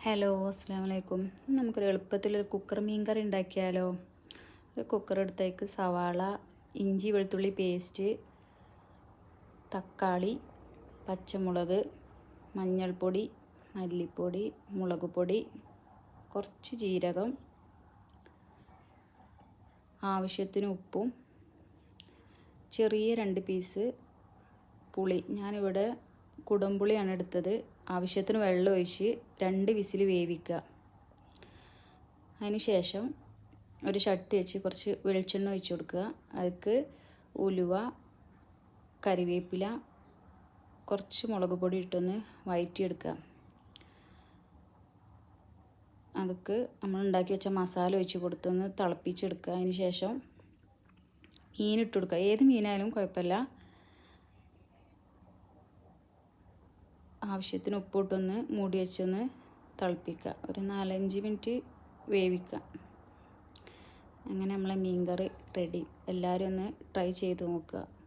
Hello അസ്സാം വലൈക്കും നമുക്കൊരു എളുപ്പത്തിലൊരു കുക്കർ മീൻ കറി ഉണ്ടാക്കിയാലോ? ഒരു കുക്കർ എടുത്തേക്ക് സവാള ഇഞ്ചി വെളുത്തുള്ളി പേസ്റ്റ് തക്കാളി പച്ചമുളക് മഞ്ഞൾപ്പൊടി മല്ലിപ്പൊടി മുളക് പൊടി കുറച്ച് ജീരകം ആവശ്യത്തിന് ഉപ്പും ചെറിയ രണ്ട് പീസ് പുളി. ഞാനിവിടെ കുടംപുളിയാണ് എടുത്തത്. ആവശ്യത്തിന് വെള്ളം ഒഴിച്ച് രണ്ട് വിസിൽ വേവിക്കുക. അതിന് ശേഷം ഒരു ഷട്ടി വെച്ച് കുറച്ച് വെളിച്ചെണ്ണ ഒഴിച്ച് കൊടുക്കുക. അതിക്ക് ഉലുവ കറിവേപ്പില കുറച്ച് മുളക് പൊടി ഇട്ടൊന്ന് വയറ്റിയെടുക്കുക. അതൊക്കെ നമ്മൾ ഉണ്ടാക്കി വെച്ച മസാല ഒഴിച്ച് കൊടുത്തൊന്ന് തിളപ്പിച്ചെടുക്കുക. അതിന് ശേഷം മീൻ കൊടുക്കുക. ഏത് മീനായാലും കുഴപ്പമില്ല. ആവശ്യത്തിന് ഉപ്പിട്ടൊന്ന് മൂടി വെച്ചൊന്ന് തിളപ്പിക്കുക. ഒരു നാലഞ്ച് മിനിറ്റ് വേവിക്കുക. അങ്ങനെ നമ്മളെ മീൻ കറി റെഡി എല്ലാവരും ഒന്ന് ട്രൈ ചെയ്ത് നോക്കുക.